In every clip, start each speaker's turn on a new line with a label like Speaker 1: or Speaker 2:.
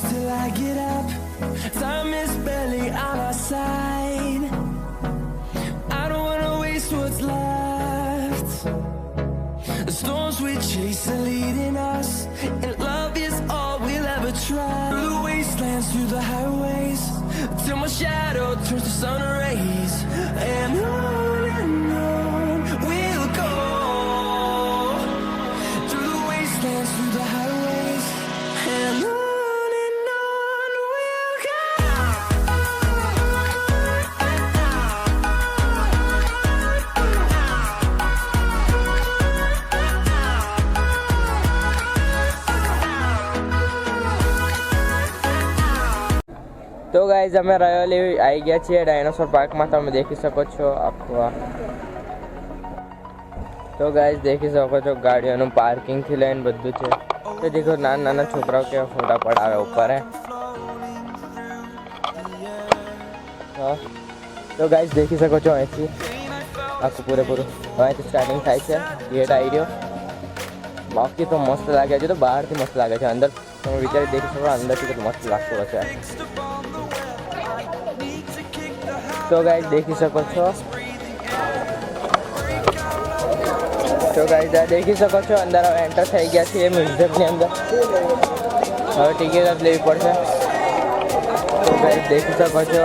Speaker 1: till I get up. Time is barely on our side. I don't wanna waste what's left. The storms we chase are leading us, and love is all we'll ever try. Through the wastelands, through the highways, till my shadow turns to sun rays, and on
Speaker 2: guys અમે રયોલી આવી ગયા છીએ dinosaur પાર્કમાં. તમે દેખી શકો છો આપવા. તો ગાઈઝ દેખી શકો છો ગાડીઓનું પાર્કિંગથી લઈને બધું છે. તો દેખો નાના નાના છોકરાઓ કેવા ફોટા પડાવે ઉપર. હે. તો ગાઈઝ દેખી શકો છો અહીંથી. આખું પૂરેપૂરું. અહીંથી સ્ટાર્ટિંગ થાય છે. ગેટ આવી રહ્યો બાકી તો મસ્ત લાગે છે. તો બહારથી મસ્ત લાગે છે. અંદર તમે વિચારી દેખી શકો, અંદરથી કેટલું મસ્ત લાગતું હશે. તો ગાઈઝ દેખી શકો છો. તો ગાઈઝ આ દેખી શકો છો, અંદર હવે એન્ટર થઈ ગયા છીએ મ્યુઝિયમની અંદર. હવે ટિકિટ જ લેવી પડશે. તો ગાઈઝ દેખી શકો છો.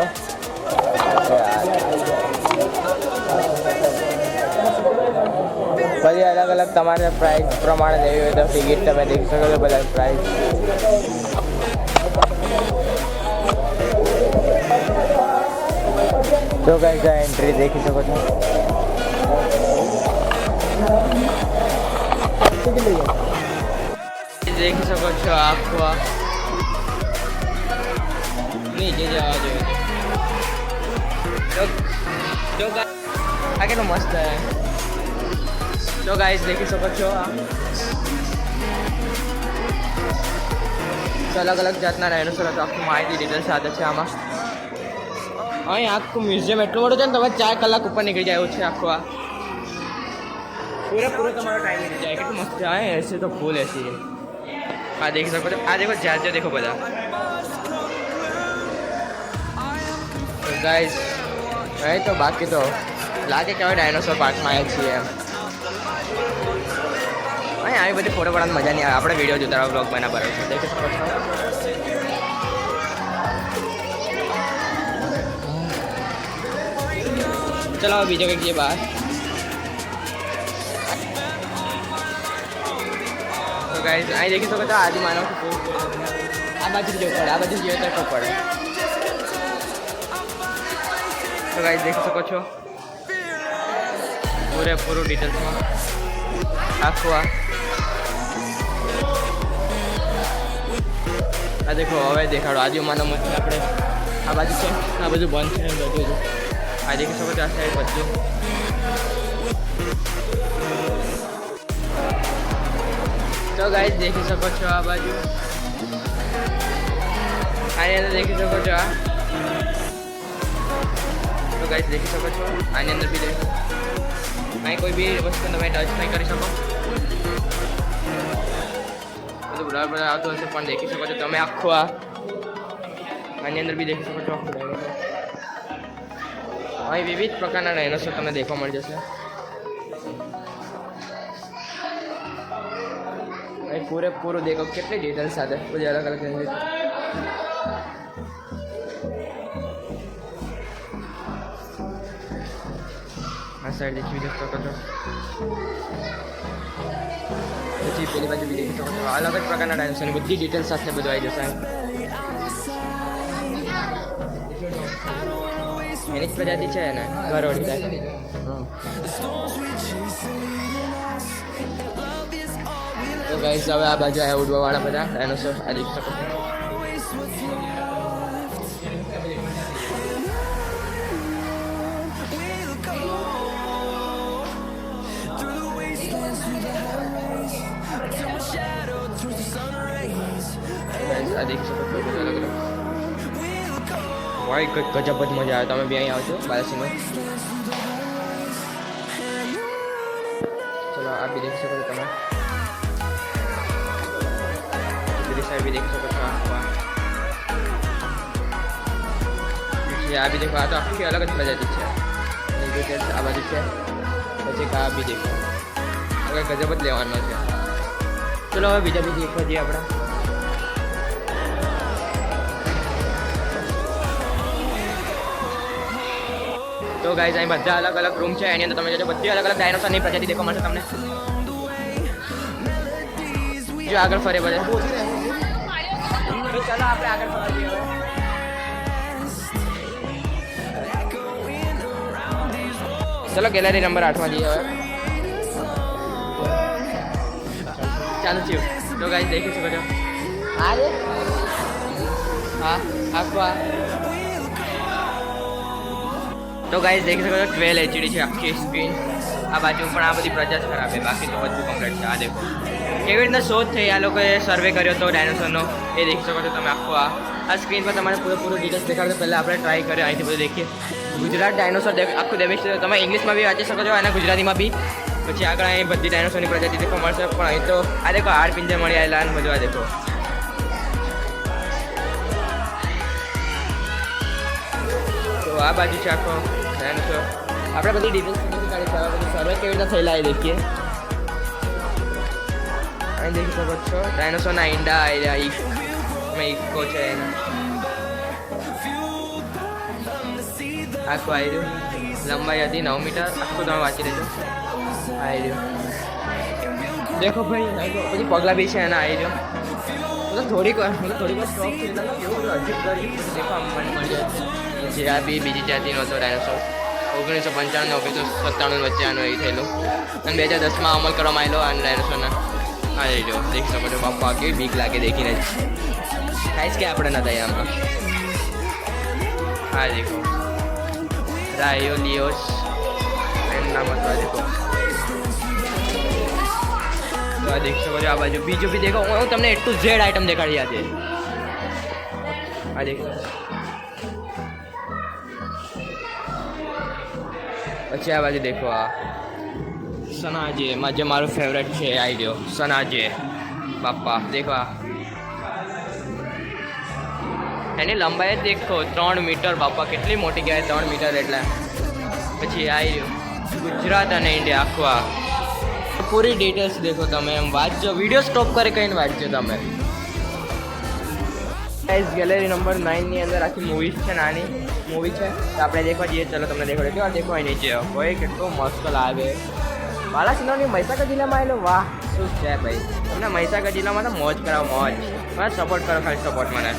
Speaker 2: પછી અલગ અલગ તમારે પ્રાઇસ પ્રમાણે લેવી હોય તો ટિકિટ તમે દેખી શકો છો, બધા પ્રાઇસ તો કઈ આ એન્ટ્રી દેખી શકો છો. દેખી શકો છો આખવા નીચે જવા જોઈએ આ કેટલું મસ્ત હે તો ગાઈઝ દેખી શકો છો અલગ અલગ જાતના ડાયનોસોર હતો આખું માહિતી ડિટેલ સાથે છે આમાં. અહીં આખું મ્યુઝિયમ એટલું મોટું છે ને, તમે ચાર કલાક ઉપર નીકળી જાય છે આખું આ. પૂરેપૂરો તમારો ટાઈમ નીકળી જાય. કેટલું મસ્ત છે. એસી તો ફૂલ એસી આ દેખી શકો છો. આ દેખો, જ્યાં જ્યાં દેખો બધા. ગાઈઝ અહીં તો બાકી તો લાગે કે હવે ડાયનોસોર પાર્કમાં આવ્યા છીએ એમ. અહીં આવી બધી ફોટો પાડવાની મજા નહીં આવે. આપણે વીડિયો જોતા બ્લોગ બના બરાબર છે દેખી શકો છો. ચલો હવે બીજો કંઈક જઈએ બહાર તો ગાઈઝ અહીં દેખી શકો છો આજે માનવ આ બાજુ જવું પડે આ બાજુ જોઈએ તો પડે તો ગાઈઝ દેખી શકો છો પૂરેપૂરું ડિટેલ્સમાં આખું આ આ દેખો હવે દેખાડો આજે માનો મસ્ત આપણે આ બાજુ છે આ બધું બંધ છે બધું દેખી શકો છો આ સાઈડ બધું તો ગાઈઝ દેખી શકો છો આ બાજુ. આની અંદર દેખી શકો છો આ. તો ગાઈઝ દેખી શકો છો. આની અંદર બી અહીં કોઈ બી વસ્તુ તમે ટચ નહીં કરી શકો. બધું બરાબર બધા આવતું હશે, પણ દેખી શકો છો તમે આખો આ. આની અંદર બી દેખી શકો છો. આખું અહીં વિવિધ પ્રકારના ડાયનોસોર તમને દેખવા મળી જશે. અહીં પૂરેપૂરું દેખો કેટલી ડિટેલ સાથે. બધી અલગ અલગ આ સાઈડ દેખી શકો છો. પછી પેલી બાજુ બીજી અલગ જ પ્રકારના ડાયનોસોરની બધી ડિટેલ સાથે બધું આવી જશે. એની જ પ્રજાતિ છે ને ઘરોડી ટાઈપ તો ગાઈસ હવે આ બાજુ આવ્યા ઉડવા વાળા બધા ડાયનોસોર આ દેખી શકો છો Guys, આ દેખી શકો ભાઈ કઈ ગજબ જ મજા આવે. તમે બી અહીં આવજો બાલાસીમાં ચલો, આ બી દેખી શકો છો તમે. દિશા દેખી શકો છો આ બી દેખો, આ તો આખી અલગ જ મજા છે. આ બાજુ છે. પછી આ બી દેખો. હવે ગજબ જ લેવાનો છે. ચલો, હવે બીજા બીજી એક જે આપણા. તો ગાઈઝ અહીં બધા અલગ અલગ રૂમ છે એની અંદર તમે જોજો બધી અલગ અલગ ડાયનોસરની પ્રજાતિ દેખવા મળશે તમને. જો આગળ ફરે બધે. તો ચાલો આપણે આગળ ફરવા જઈએ ચલો ગેલેરી નંબર આઠમાં જઈએ હવે. ચાલો થયું. તો ગાઈ દેખી શકો છો હા આખું આ. તો ગાઈઝ દેખી શકો છો ટ્વેલ એચડી છે આખી સ્ક્રીન આ બાજુ પણ આ બધી પ્રજા ખરાબ છે, બાકી તો બધું કમ્પ્લીટ છે. આ દેખો. કેવી રીતના શોધ થઈ આ લોકોએ સર્વે કર્યો હતો ડાયનોસરનો એ દેખી શકો છો તમે આખો આ. આ સ્ક્રીન પર તમારે પૂરેપૂરું ડિટેલ્સ દેખાડો પહેલાં આપણે ટ્રાય કરીએ, અહીંથી બધું દેખીએ. ગુજરાત ડાયનોસર આખું દેવીશ તમે ઇંગ્લિશમાં બી વાંચી શકો છો અને ગુજરાતીમાં બી. પછી આગળ અહીં બધી ડાયનોસરની પ્રજાતિ દેખવા મળશે, પણ અહીં તો આ દેખો હાડ પિંજર મળી આવેલા અને બધું આ દેખો. તો આ બાજુ છે આખો. ડાયનોસર આપણે બધી ડિટેલ્સ નથી કાઢી શકવા બધું સર્વે કેવી રીતે થયેલા એ દેખીએ અહીં દેખી શકો છો ડાયનોસરના ઈંડા આવ્યા ઈક તમે ઇકો છે એના આખું આવી રહ્યું લંબાઈ હતી નવ મીટર આખું તમે વાંચી લેજો આવી રહ્યું દેખો ભાઈ અહીં તો પછી પગલા બી છે એના આવી રહ્યો મતલબ થોડીક વાર થોડીક વાર બીજી જાતિનો હતો ડાયનોસોર ઓગણીસો પંચાણું, ઓગણીસો સત્તાણું વચ્ચે આનું એ થયેલું. અને બે હજાર દસમાં અમલ કરવામાં આવેલો આ ડાયનોસોરના આ રહી જો દેખી શકો છો બાપા કેવી બીક લાગે દેખીને જ. ખાઈશ કે આપણે નતા આમાં? હા દેખો. રાયો લિયોસ એમ નામ હતું દેખો. આ દેખી શકો છો આ બાજુ. બીજું બી દેખો. હું તમને એટલું ઝેડ આઈટમ દેખાડી આજે આ દેખો. પછી આ બાજુ દેખો આ. સનાજે. જે મારું ફેવરેટ છે આવી ગયો. સનાજે. બાપા, દેખો આ. એની લંબાઈ દેખો. ત્રણ મીટર. બાપા, કેટલી મોટી કહેવાય? ત્રણ મીટર એટલે. પછી આવી રહ્યું ગુજરાત અને ઇન્ડિયા. આખું આ. પૂરી ડિટેલ્સ દેખો તમે. એમ વાંચજો. વીડિયો સ્ટોપ કરી કહીને વાંચજો તમે. ગાઈઝ ગેલેરી નંબર નાઇનની અંદર આખી મૂવીઝ છે, નાની મૂવી છે. તો આપણે દેખવા જઈએ. ચલો, તમને દેખો કેવા દેખો અહીં નીચે? હોય કેટલો મસ્ત લાગે. બાલાસિનોરની મહીસાગર જિલ્લામાં આવેલો? વાહ, શું છે ભાઈ? તમને મહીસાગર જિલ્લામાં તો મોજ કરાવો, મોજ. મને સપોર્ટ કરો, ખાલી સપોર્ટ મને.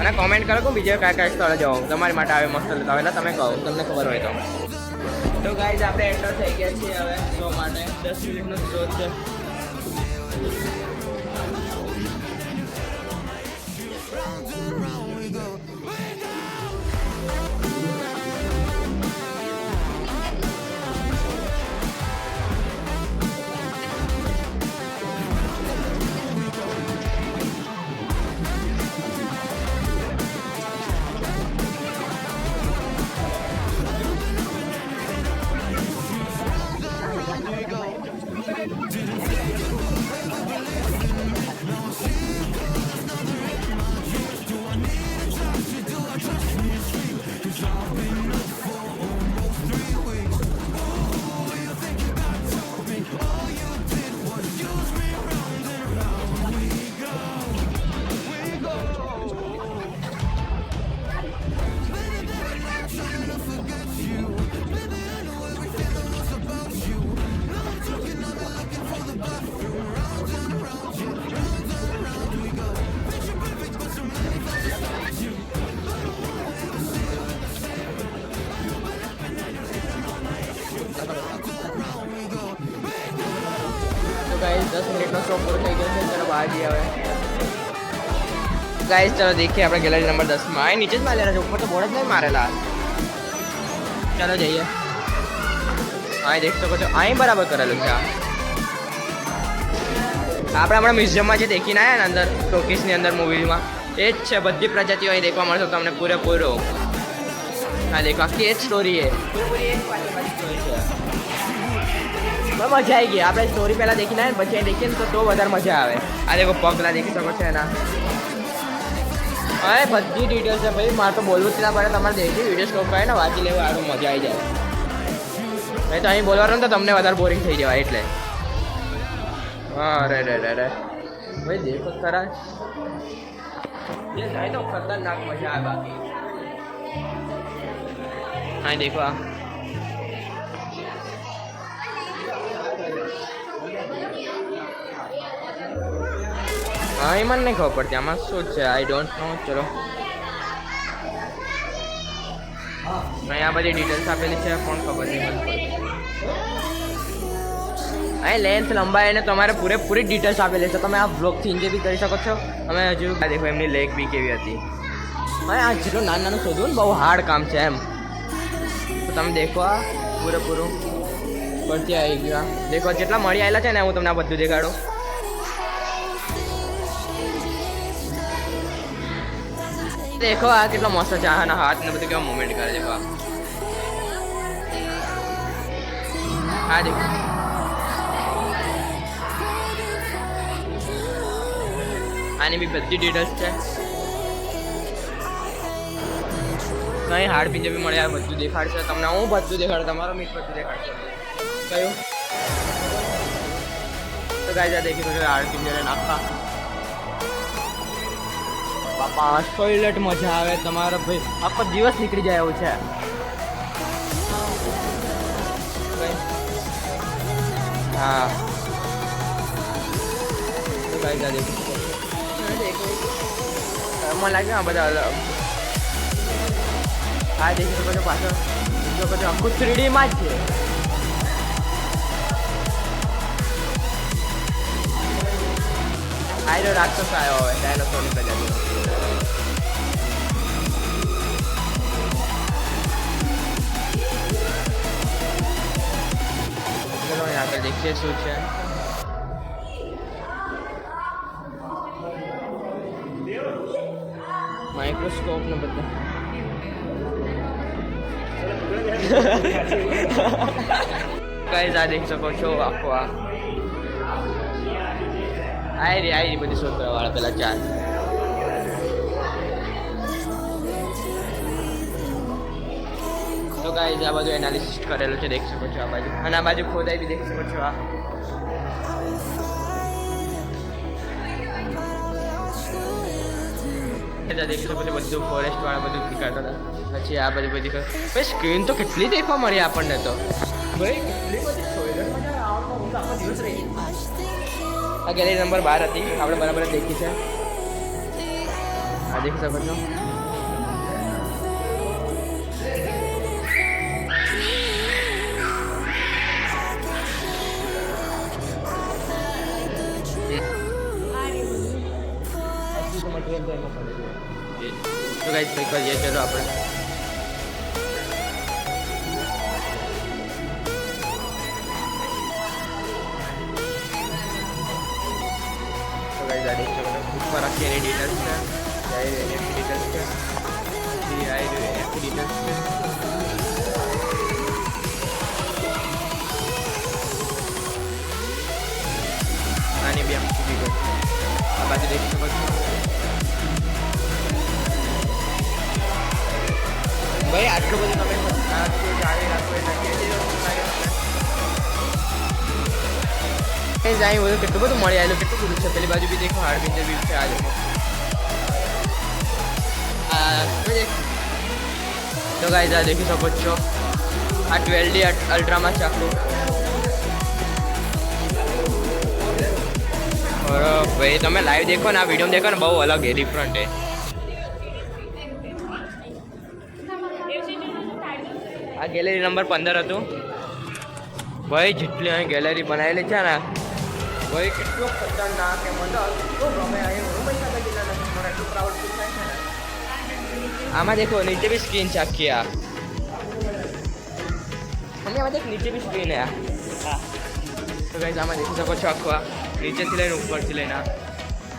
Speaker 2: અને કોમેન્ટ કરો કે બીજા કયા કયા સ્થળે જાઓ તમારી માટે આવે, મસ્ત લેતા તમે કહો. તમને ખબર હોય તો. તો ગાઈઝ આપણે એન્ટર થઈ ગયા છીએ હવે. શો માટે દસ મિનિટનો શો છે. ગાઈસ ચલો દેખીએ આપણે ગેલેરી નંબર દસમાં અહીં નીચે જ મારેલા છે, ઉપર તો બોર્ડ જ નહીં મારેલા. ચાલો જઈએ. અહીં દેખ શકો છો. અહીં બરાબર કરેલું છે આપણે હમણાં મ્યુઝિયમમાં જે દેખીને આવ્યા ને અંદર ટોકીસની અંદર મૂવીમાં એ જ છે. બધી પ્રજાતિઓ અહીં દેખવા મળશે તમને પૂરેપૂરો. હા, દેખો, આખી એ જ સ્ટોરી છે. પણ મજા આવી ગઈ. આપણે સ્ટોરી પહેલાં દેખીને આવ્યા પછી દેખીએ ને તો વધારે મજા આવે. આ દેખો, પગલા દેખી શકો છો એના. હા બધી ડિટેલ છે ભાઈ. મારે તો બોલવું જ ના પડે તમારે દેખી વીડિયો સ્ટોપ કરીને વાંચી લેવા, આનું મજા આવી જાય. ભાઈ તો અહીં બોલવાનું તો તમને વધારે બોરિંગ થઈ જવાય એટલે. હા, રે રે રે રે. ભાઈ દેખો ખરા એ જાય તો ખતરનાક મજા આવે બાકી. હા દેખો આ. હા, એ મને નહીં ખબર પડતી. આમાં શું છે? આઈ ડોન્ટ નો ચલો. અહીંયા બધી ડિટેલ્સ આપેલી છે. કોણ ખબર નહીં અહીં લેન્થ લંબાઈ અને તમારે પૂરેપૂરી ડિટેલ્સ આપેલી છે. તમે આ બ્લોગથી એન્જોય બી કરી શકો છો. અમે હજુ દેખો, એમની લેગ બી કેવી હતી. હા આ જેટલું નાનું નાનું શોધવું ને, બહુ હાર્ડ કામ છે એમ. તો તમે દેખો આ પૂરેપૂરું. પરથી આવી ગયા દેખો, જેટલા મળી આવેલા છે ને, હું તમને આ બધું દેખાડું. દેખો, આ કેટલો મસ્ત છે આના હાથ ને બધું કેવા મુવમેન્ટ કરે છે આ દેખો. આની બી બધી ડિટેલ્સ છે. કઈ હાડ પિંજર બી મળે યાર બધું દેખાડશે. તમને હું બધું દેખાડું, તમારો મીટ બધું દેખાડશે. કયું? તો ગાય દેખી શકો હાડ પિંજર નાખા બાપા ટોયલેટ મજા આવે તમારો ભાઈ. આખો દિવસ નીકળી જાય એવું છે. હા. શકો. મને લાગે આ બધા આ દેખી શકો છો પાછળ જો પછી આખું થ્રીડીમાં જ છે. આયરો રાક્ષસ આવ્યો હવે ડાયનોસોરની પ્રજાતિનો. ચલો અહીં આગળ દેખીએ શું છે. માઇક્રોસ્કોપ ને બધા. કઈ આ દેખી શકો છો આખો આ. આયરી આયરી બધી સોતરા વાળા પેલા ચાર. તો આ બધું એનાલિસિસ કરેલું છે, દેખી શકો છો આ બાજુ. અને આ બાજુ ખોદાઈ બી દેખી શકો છો આ દેખી શકો છો, બધું ફોરેસ્ટ વાળા બધું દેખાડતા હતા. પછી આ બધી બધી ભાઈ સ્ક્રીન તો કેટલી દેખવા મળી આપણને તો. ભાઈ નંબર બાર હતી, આપણે બરાબર દેખી છે. આ દેખી શકો છો. તો ગાઈસ કરીએ ચલો આપણે. તો ગાઈસ આ આખી એની ડિટેલ્સ છે જાય એની ડિટેલ્સ છે આઈ આ એની ડિટેલ્સ છે આની બે આખી ડિટેલ્સ આ બાજુ દેખી શકો આટલું બધું આટલું એટલે કે જે એ જાય બધું કેટલું બધું મળી આવેલું કેટલું બધું છે પેલી બાજુ બી દેખો હાડ બી છે આ દેખો આ કોઈ દેખ- તો ગાઈઝ આ દેખી શકો છો આ ટ્વેલ્વ ડી અલ્ટ્રામાં છે અરે ભાઈ તમે લાઈવ દેખો ને આ વીડિયો દેખો ને બહુ અલગ એ ડિફરન્ટ છે આ ગેલેરી નંબર પંદર હતું. ભાઈ, જેટલી અહીં ગેલેરી બનાવેલી છે ને, ભાઈ, કેટલું ખતરનાક કે મને તો ગમે આમાં દેખો, નીચે બી સ્ક્રીન છે આખી આ. દેખ, નીચે બી સ્ક્રીન આ. તો ગાઈઝ આમાં દેખી શકો છો આખો આ. નીચેથી લઈને ઉપરથી લઈને આ.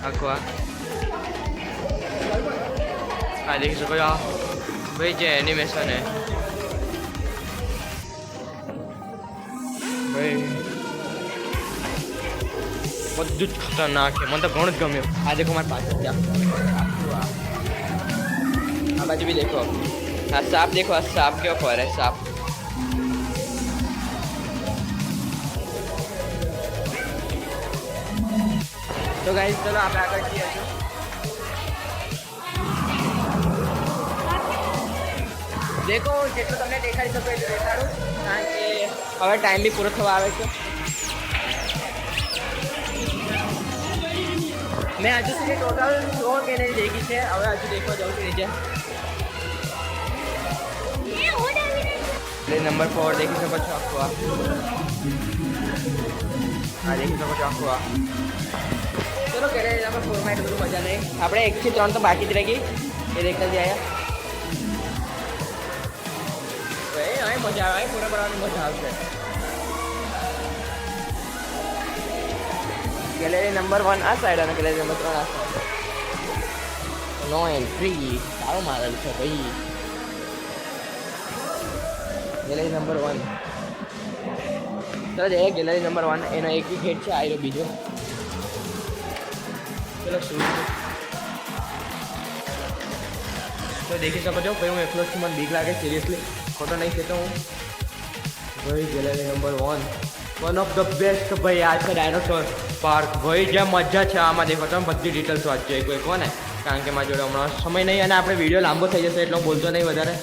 Speaker 2: આખો આ. હા દેખી શકો છો આ ભાઈ જે એનિમેશન હે ભાઈ બધું જ ખતરનાક છે મને તો ઘણું જ ગમ્યું આ દેખો મારી પાછળ ત્યાં આખું આ આ બાજુ બી દેખો આ સાપ દેખો આ સાપ કેવો ફરે સાપ તો ગાઈસ ચલો આપણે આગળ જઈએ દેખો જેટલું તમને દેખાડી શકો એટલું દેખાડું. કારણ કે હવે ટાઈમ બી પૂરો થવા આવે છે. મેં હજુ સુધી ટોટલ સો કેનેરી દેખી છે. હવે હજુ દેખવા જાઉં છું નીચે નંબર ફોર દેખી શકો છો આખું આ. હા દેખી શકો છો આખું આ. ચલો કે નંબર ફોરમાં એટલું બધું મજા નહીં. આપણે એકથી ત્રણ તો બાકી જ રહી ગઈ. એ દેખતા જ આવ્યા મજા આવે, પૂરા પડવાની મજા આવશે. ગેલેરી નંબર વન આ સાઈડ અને ગેલેરી નંબર ત્રણ આ સાઈડ નો એન્ટ્રી સારું મારેલ છે ભાઈ. ગેલેરી નંબર વન ચલો જઈએ ગેલેરી નંબર વન એનો એક બી ગેટ છે આયરો બીજો. ચલો શું તો દેખી શકો છો ભાઈ, હું એકલો છું, મને બીક લાગે સિરિયસલી ખોટો નહીં કહેતો હું. ભાઈ gallery number one one of the best ભાઈ, આ છે ડાયનોસોર પાર્ક ભાઈ જે મજા છે, આમાં દેખો તમે બધી ડિટેલ્સ વાંચજો કોઈ ને કારણ કે મારા જોડે હમણાં સમય નહીં અને આપણે વીડિયો લાંબો થઈ જશે, એટલે હું બોલતો નહીં વધારે.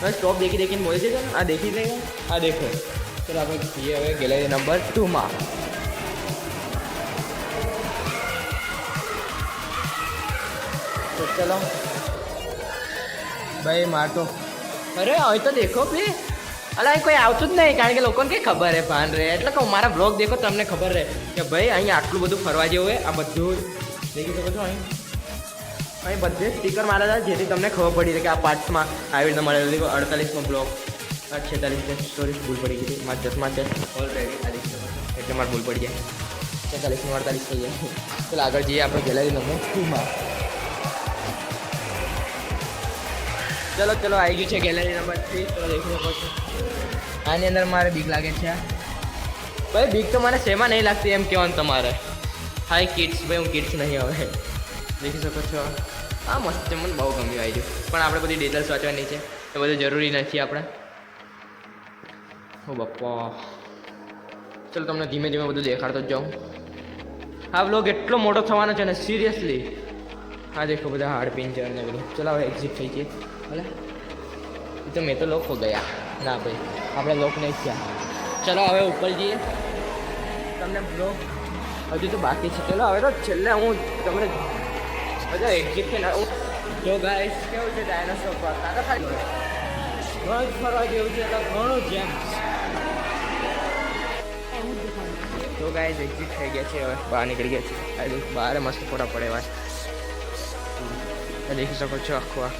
Speaker 2: બસ ટોપ દેખી દેખીને બોલી છે આ દેખી લઈએ આ દેખો. ચલો આપણે જઈએ હવે ગેલેરી નંબર ટુમાં ચલો. ભાઈ, માર તો અરે હવે તો દેખો ભી. અલા કોઈ આવતું જ નહીં, કારણ કે લોકોને કંઈ ખબર હે, ભાન રહે. એટલે કહું, મારા બ્લોગ દેખો, તમને ખબર રહે કે ભાઈ, અહીં આટલું બધું ફરવા જેવું હોય આ બધું દેખી શકો છો અહીં. અહીં બધે સ્ટીકર મારા હતા જેથી તમને ખબર પડી રહે કે આ પાર્ટ્સમાં આવી રીતે મળેલું દેખો અડતાલીસનો બ્લોગ છેતાલીસ સોરી ભૂલ પડી ગઈ મારા દસમાં છે ઓલરેડી દેખી એટલે મારે ભૂલ પડી જાય. છેતાલીસનું અડતાલીસ થઈ જાય. ચાલો, આગળ જઈએ આપણે ગેલેરી નંબર ટુમાં ચલો ચલો, આવી ગયું છે ગેલેરી નંબર થ્રી તો દેખી શકો છો. આની અંદર મારે બીક લાગે છે. ભાઈ, બીક તો મને શેમાં નહીં લાગતી એમ કહેવાનું તમારે. હાય કિડ્સ ભાઈ, હું કિડ્સ નહીં હવે. દેખી શકો છો. આ મસ્ત મને બહુ ગમ્યું આવી ગયું પણ આપણે બધી ડિટેલ્સ વાંચવાની છે. એ બધું જરૂરી નથી આપણે. ઓ બપ્પા ચલો, તમને ધીમે ધીમે બધું દેખાડતો જ જાઉં. આ બ્લોગ એટલો મોટો થવાનો છે ને સિરિયસલી હા દેખો બધા હાડ પિંજર ને બધું. હવે એક્ઝિટ થઈ જઈએ ભલે. એ તો મેં તો લોકો ગયા. ના ભાઈ, આપણે લોક નહીં થયા. ચલો હવે ઉપર જઈએ. તમને બ્લોગ હજુ તો બાકી છે. ચલો હવે તો છેલ્લે હું તમને બધા એક્ઝિટ થઈને હું જો ગાઈસ કેવું છે ડાયનોસોર પર? તારા ખાલી ઘણું જ ફરવા જેવું છે, એટલે ઘણું જ એમ. તો ગાઈસ એક્ઝિટ થઈ ગયા છે, હવે બહાર નીકળી ગયા છે. બહાર મસ્ત ફોટા પડે એવા છે. આ દેખી શકો છો આખું આ